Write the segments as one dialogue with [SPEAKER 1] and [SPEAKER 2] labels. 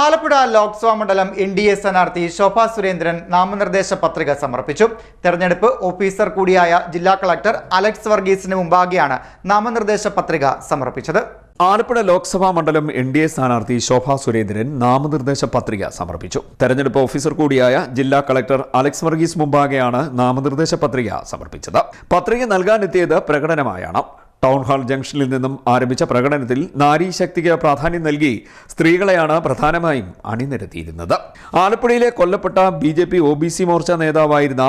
[SPEAKER 1] ആലപ്പുഴ ലോക്സഭാ മണ്ഡലം N D A സ്ഥാനാർത്ഥി ശോഭ സുരേന്ദ്രൻ നാമനിർദ്ദേശ പത്രിക സമർപ്പിച്ചു. തെരഞ്ഞെടുപ്പ് ഓഫീസർ കൂടിയായ ജില്ലാ കളക്ടർ അലക്സ് വർഗീസിന് മുമ്പാകെയാണ് നാമനിർദ്ദേശ പത്രിക സമർപ്പിച്ചത്.
[SPEAKER 2] ആലപ്പുഴ ലോക്സഭാ മണ്ഡലം എൻ ഡി എ സ്ഥാനാർത്ഥി ശോഭ സുരേന്ദ്രൻ നാമനിർദ്ദേശ പത്രിക സമർപ്പിച്ചു. തെരഞ്ഞെടുപ്പ് ഓഫീസർ കൂടിയായ ജില്ലാ കളക്ടർ അലക്സ് വർഗീസ് മുമ്പാകെയാണ് നാമനിർദ്ദേശ പത്രിക സമർപ്പിച്ചത്. പത്രിക നൽകാനെത്തിയത് പ്രകടനമായാണ്. ടൗൺ ഹാൾ ജംഗ്ഷനിൽ നിന്നും ആരംഭിച്ച പ്രകടനത്തിൽ നാരീ ശക്തിക്ക് പ്രാധാന്യം നൽകി സ്ത്രീകളെയാണ് പ്രധാനമായും അണിനിരത്തിയിരുന്നത്. ആലപ്പുഴയിലെ കൊല്ലപ്പെട്ട B J P O B C Morcha നേതാവായിരുന്ന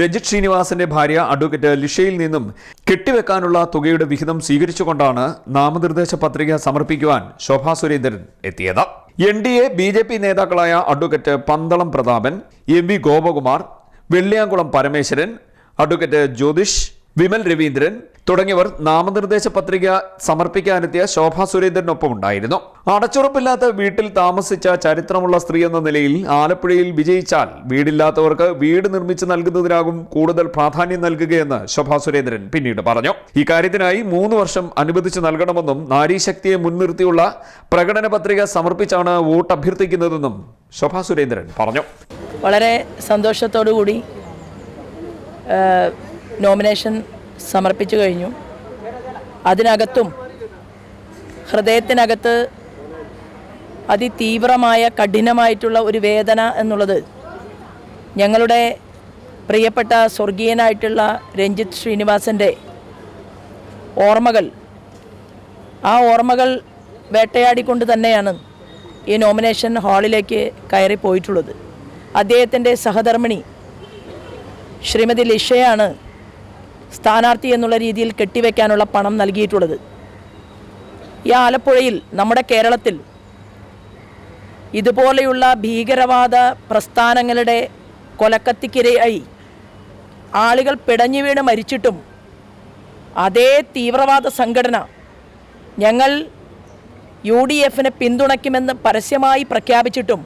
[SPEAKER 2] രജിത് ശ്രീനിവാസന്റെ ഭാര്യ അഡ്വക്കേറ്റ് ലിഷയിൽ നിന്നും കെട്ടിവെക്കാനുള്ള തുകയുടെ വിഹിതം സ്വീകരിച്ചുകൊണ്ടാണ് നാമനിർദ്ദേശ പത്രിക സമർപ്പിക്കുവാൻ ശോഭാ സുരേന്ദ്രൻ എത്തിയത്. N D A B J P നേതാക്കളായ advocate Pandalam Prathapan M V Gopakumar Velliyamkulam Parameswaran advocate Jyothish Vimal Raveendran തുടങ്ങിയവർ നാമനിർദ്ദേശ പത്രിക സമർപ്പിക്കാനെത്തിയ ശോഭാ സുരേന്ദ്രനൊപ്പം ഉണ്ടായിരുന്നു അടച്ചുറപ്പില്ലാത്ത വീട്ടിൽ താമസിച്ച ചരിത്രമുള്ള സ്ത്രീ എന്ന നിലയിൽ ആലപ്പുഴയിൽ വിജയിച്ചാൽ വീടില്ലാത്തവർക്ക് വീട് നിർമ്മിച്ചു നൽകുന്നതിനാകും കൂടുതൽ പ്രാധാന്യം നൽകുകയെന്ന് ശോഭാ സുരേന്ദ്രൻ പിന്നീട് പറഞ്ഞു. ഇക്കാര്യത്തിനായി മൂന്ന് വർഷം അനുവദിച്ചു നൽകണമെന്നും നാരീശക്തിയെ മുൻനിർത്തിയുള്ള പ്രകടന പത്രിക സമർപ്പിച്ചാണ് വോട്ട് അഭ്യർത്ഥിക്കുന്നതെന്നും ശോഭാ സുരേന്ദ്രൻ പറഞ്ഞു.
[SPEAKER 3] വളരെ സന്തോഷത്തോടു കൂടി നോമിനേഷൻ സമർപ്പിച്ചു കഴിഞ്ഞു. അതിനകത്തും ഹൃദയത്തിനകത്ത് അതിതീവ്രമായ കഠിനമായിട്ടുള്ള ഒരു വേദന എന്നുള്ളത് ഞങ്ങളുടെ പ്രിയപ്പെട്ട സ്വർഗീയനായിട്ടുള്ള രഞ്ജിത്ത് ശ്രീനിവാസന്റെ ഓർമ്മകൾ. ആ ഓർമ്മകൾ വേട്ടയാടിക്കൊണ്ട് തന്നെയാണ് ഈ നോമിനേഷൻ ഹാളിലേക്ക് കയറി പോയിട്ടുള്ളത്. അദ്ദേഹത്തിന്റെ സഹധർമ്മിണി ശ്രീമതി ലിഷയാണ് സ്ഥാനാർത്ഥി എന്നുള്ള രീതിയിൽ കെട്ടിവെക്കാനുള്ള പണം നൽകിയിട്ടുള്ളത്. ഈ ആലപ്പുഴയിൽ നമ്മുടെ കേരളത്തിൽ ഇതുപോലെയുള്ള ഭീകരവാദ പ്രസ്ഥാനങ്ങളുടെ കൊലക്കത്തിക്കിരയായി ആളുകൾ പിടഞ്ഞു വീണ് മരിച്ചിട്ടും അതേ തീവ്രവാദ സംഘടന ഞങ്ങൾ യു ഡി എഫിനെ പിന്തുണയ്ക്കുമെന്ന് പരസ്യമായി പ്രഖ്യാപിച്ചിട്ടും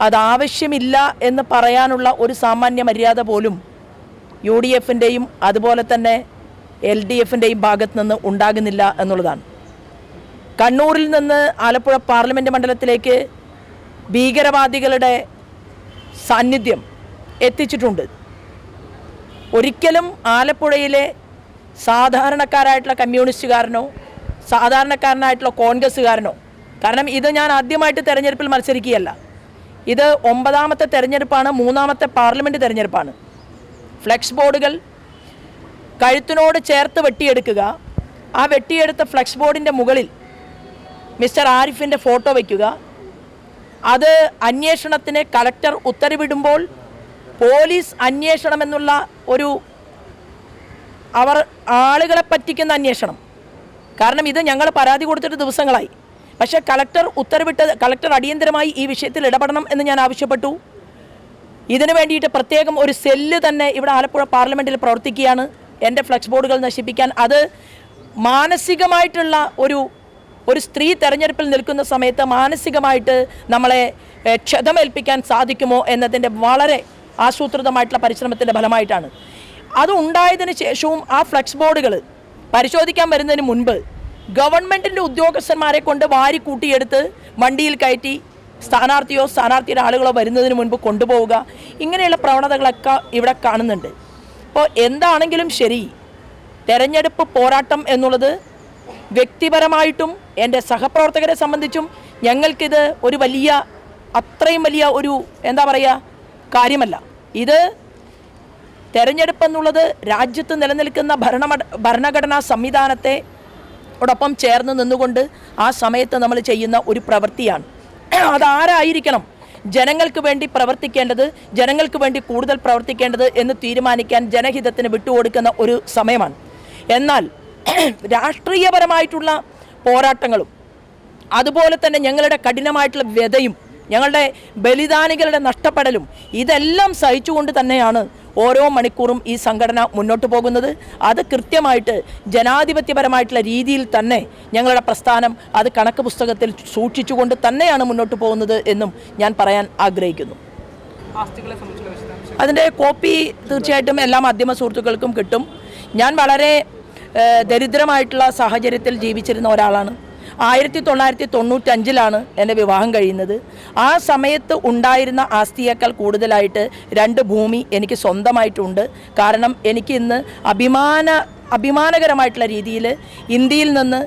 [SPEAKER 3] അതാവശ്യമില്ല എന്ന് പറയാനുള്ള ഒരു സാമാന്യ മര്യാദ പോലും യു ഡി എഫിന്റെയും അതുപോലെ തന്നെ എൽ ഡി എഫിന്റെയും ഭാഗത്ത് നിന്ന് ഉണ്ടാകുന്നില്ല എന്നുള്ളതാണ്. കണ്ണൂരിൽ നിന്ന് ആലപ്പുഴ പാർലമെന്റ് മണ്ഡലത്തിലേക്ക് ഭീകരവാദികളുടെ സാന്നിധ്യം എത്തിച്ചിട്ടുണ്ട്. ഒരിക്കലും ആലപ്പുഴയിലെ സാധാരണക്കാരായിട്ടുള്ള കമ്മ്യൂണിസ്റ്റുകാരനോ സാധാരണക്കാരനായിട്ടുള്ള കോൺഗ്രസ്സുകാരനോ കാരണം ഇത് ഞാൻ ആദ്യമായിട്ട് തെരഞ്ഞെടുപ്പിൽ മത്സരിക്കുകയല്ല. ഇത് ഒമ്പതാമത്തെ തെരഞ്ഞെടുപ്പാണ് മൂന്നാമത്തെ പാർലമെന്റ് തെരഞ്ഞെടുപ്പാണ്. ഫ്ലെക്സ് ബോർഡുകൾ. കഴുത്തിനോട് ചേർത്ത് വെട്ടിയെടുക്കുക. ആ വെട്ടിയെടുത്ത ഫ്ലെക്സ് ബോർഡിന്റെ മുകളിൽ മിസ്റ്റർ ആരിഫിന്റെ ഫോട്ടോ വയ്ക്കുക അത് അന്വേഷണത്തിന് കളക്ടർ ഉത്തരവിടുമ്പോൾ പോലീസ് അന്വേഷണമെന്നുള്ള ഒരു അവർ ആളുകളെ പറ്റിക്കുന്ന അന്വേഷണം. കാരണം ഇത് ഞങ്ങൾ പരാതി കൊടുത്തിട്ട് ദിവസങ്ങളായി. പക്ഷേ കളക്ടർ ഉത്തരവിട്ട് കളക്ടർ അടിയന്തരമായി ഈ വിഷയത്തിൽ ഇടപെടണം എന്ന് ഞാൻ ആവശ്യപ്പെട്ടു. ഇതിനു വേണ്ടിയിട്ട് പ്രത്യേകം ഒരു സെല്ല് തന്നെ ഇവിടെ ആലപ്പുഴ പാർലമെന്റിൽ പ്രവർത്തിക്കുകയാണ്. എന്റെ ഫ്ലക്സ് ബോർഡുകൾ നശിപ്പിക്കാൻ. അത് മാനസികമായിട്ടുള്ള ഒരു ഒരു സ്ത്രീ തെരഞ്ഞെടുപ്പിൽ നിൽക്കുന്ന സമയത്ത് മാനസികമായിട്ട് നമ്മളെ ക്ഷതമേൽപ്പിക്കാൻ സാധിക്കുമോ എന്നതിന്റെ വളരെ ആസൂത്രിതമായിട്ടുള്ള പരിശ്രമത്തിന്റെ ഫലമായിട്ടാണ്. അത് ഉണ്ടായതിന് ശേഷവും ആ ഫ്ലക്സ് ബോർഡുകൾ പരിശോധിക്കാൻ വരുന്നതിന് മുൻപ് ഗവൺമെന്റിന്റെ ഉദ്യോഗസ്ഥന്മാരെ കൊണ്ട് വാരി കൂട്ടിയെടുത്ത് വണ്ടിയിൽ കയറ്റി സ്ഥാനാർത്ഥിയോ സ്ഥാനാർത്ഥിയുടെ ആളുകളോ വരുന്നതിന് മുൻപ് കൊണ്ടുപോവുക ഇങ്ങനെയുള്ള പ്രവണതകളൊക്കെ ഇവിടെ കാണുന്നുണ്ട്. അപ്പോൾ എന്താണെങ്കിലും ശരി തെരഞ്ഞെടുപ്പ് പോരാട്ടം എന്നുള്ളത് വ്യക്തിപരമായിട്ടും എന്റെ സഹപ്രവർത്തകരെ സംബന്ധിച്ചും ഞങ്ങൾക്കിത് ഒരു വലിയ അത്രയും വലിയ ഒരു എന്താ പറയുക കാര്യമല്ല. ഇത് തെരഞ്ഞെടുപ്പ് എന്നുള്ളത് രാജ്യത്ത് നിലനിൽക്കുന്ന ഭരണ ഭരണഘടനാ സംവിധാനത്തെ ഓടൊപ്പം ചേർന്ന് നിന്നുകൊണ്ട് ആ സമയത്ത് നമ്മൾ ചെയ്യുന്ന ഒരു പ്രവൃത്തിയാണ്. അതാരായിരിക്കണം ജനങ്ങൾക്ക് വേണ്ടി പ്രവർത്തിക്കേണ്ടത് ജനങ്ങൾക്ക് വേണ്ടി കൂടുതൽ പ്രവർത്തിക്കേണ്ടത് എന്ന് തീരുമാനിക്കാൻ ജനഹിതത്തിന് വിട്ടുകൊടുക്കുന്ന ഒരു സമയമാണ്. എന്നാൽ രാഷ്ട്രീയപരമായിട്ടുള്ള പോരാട്ടങ്ങളും അതുപോലെ തന്നെ ഞങ്ങളുടെ കഠിനമായിട്ടുള്ള വ്യതയും ഞങ്ങളുടെ ബലിദാനികളുടെ നഷ്ടപ്പെടലും ഇതെല്ലാം സഹിച്ചുകൊണ്ട് തന്നെയാണ് ഓരോ മണിക്കൂറും ഈ സംഘടന മുന്നോട്ട് പോകുന്നത്. അത് കൃത്യമായിട്ട് ജനാധിപത്യപരമായിട്ടുള്ള രീതിയിൽ തന്നെ ഞങ്ങളുടെ പ്രസ്ഥാനം അത് കണക്ക് പുസ്തകത്തിൽ സൂക്ഷിച്ചുകൊണ്ട് തന്നെയാണ് മുന്നോട്ട് പോകുന്നത് എന്നും ഞാൻ പറയാൻ ആഗ്രഹിക്കുന്നു. അതിന്റെ കോപ്പി തീർച്ചയായിട്ടും എല്ലാ മാധ്യമ സുഹൃത്തുക്കൾക്കും കിട്ടും. ഞാൻ വളരെ ദരിദ്രമായിട്ടുള്ള സാഹചര്യത്തിൽ ജീവിച്ചിരുന്ന ഒരാളാണ്. ആയിരത്തി തൊള്ളായിരത്തി തൊണ്ണൂറ്റഞ്ചിലാണ് എന്റെ വിവാഹം കഴിയുന്നത്. ആ സമയത്ത് ഉണ്ടായിരുന്ന ആസ്തിയേക്കാൾ കൂടുതലായിട്ട് രണ്ട് ഭൂമി എനിക്ക് സ്വന്തമായിട്ടുണ്ട്. കാരണം എനിക്ക് ഇന്ന് അഭിമാന അഭിമാനകരമായിട്ടുള്ള രീതിയിൽ ഇന്ത്യയിൽ നിന്ന്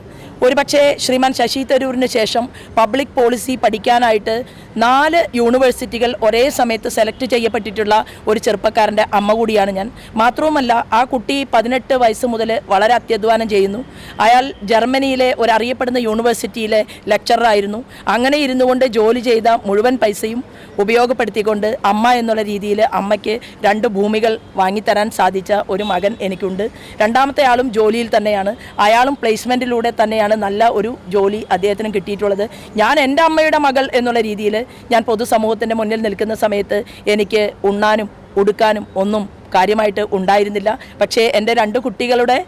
[SPEAKER 3] ഒരുപക്ഷെ ശ്രീമാൻ ശശി തരൂരിന് ശേഷം പബ്ലിക് പോളിസി പഠിക്കാനായിട്ട് നാല് യൂണിവേഴ്സിറ്റികൾ ഒരേ സമയത്ത് സെലക്ട് ചെയ്യപ്പെട്ടിട്ടുള്ള ഒരു ചെറുപ്പക്കാരന്റെ അമ്മ കൂടിയാണ് ഞാൻ. മാത്രവുമല്ല ആ കുട്ടി പതിനെട്ട് വയസ്സ് മുതൽ വളരെ അത്യധ്വാനം ചെയ്യുന്നു. അയാൾ ജർമ്മനിയിലെ ഒരു അറിയപ്പെടുന്ന യൂണിവേഴ്സിറ്റിയിലെ ലെക്ചറായിരുന്നു അങ്ങനെ ഇരുന്നു കൊണ്ട് ജോലി ചെയ്ത മുഴുവൻ പൈസയും ഉപയോഗപ്പെടുത്തിക്കൊണ്ട് അമ്മ എന്നുള്ള രീതിയിൽ അമ്മയ്ക്ക് രണ്ട് ഭൂമികൾ വാങ്ങിത്തരാൻ സാധിച്ച ഒരു മകൻ എനിക്കുണ്ട്. രണ്ടാമത്തെ ആളും ജോലിയിൽ തന്നെയാണ്. അയാളും പ്ലേസ്മെന്റിലൂടെ തന്നെയാണ് നല്ല ഒരു ജോലി അദ്ദേഹത്തിന് കിട്ടിയിട്ടുള്ളത്. ഞാൻ എന്റെ അമ്മയുടെ മകൾ എന്നുള്ള രീതിയിൽ ഞാൻ പൊതുസമൂഹത്തിന്റെ മുന്നിൽ നിൽക്കുന്ന സമയത്ത് എനിക്ക് ഉണ്ണാനും ഉടുക്കാനും ഒന്നും കാര്യമായിട്ട് ഉണ്ടായിരുന്നില്ല. പക്ഷേ എന്റെ രണ്ട് കുട്ടികളുടെ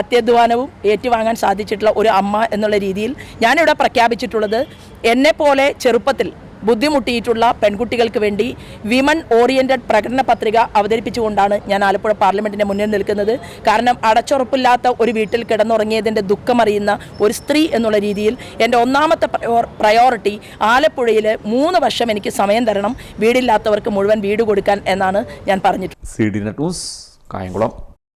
[SPEAKER 3] അത്യധ്വാനവും ഏറ്റുവാങ്ങാൻ സാധിച്ചിട്ടുള്ള ഒരു അമ്മ എന്നുള്ള രീതിയിൽ ഞാനിവിടെ പ്രഖ്യാപിച്ചിട്ടുള്ളത്. എന്നെപ്പോലെ ചെറുപ്പത്തിൽ ബുദ്ധിമുട്ടിയിട്ടുള്ള പെൺകുട്ടികൾക്ക് വേണ്ടി വിമൻ ഓറിയന്റഡ് പ്രകടന പത്രിക അവതരിപ്പിച്ചുകൊണ്ടാണ് ഞാൻ ആലപ്പുഴ പാർലമെന്റിന്റെ മുന്നിൽ നിൽക്കുന്നത്. കാരണം അടച്ചുറപ്പില്ലാത്ത ഒരു വീട്ടിൽ കിടന്നുറങ്ങിയതിന്റെ ദുഃഖമറിയുന്ന ഒരു സ്ത്രീ എന്നുള്ള രീതിയിൽ എന്റെ ഒന്നാമത്തെ പ്രയോറിറ്റി ആലപ്പുഴയിൽ മൂന്ന് വർഷം എനിക്ക് സമയം തരണം വീടില്ലാത്തവർക്ക് മുഴുവൻ വീട് കൊടുക്കാൻ എന്നാണ് ഞാൻ പറഞ്ഞിട്ടുള്ളത്.
[SPEAKER 2] ന്യൂസ് കായംകുളം.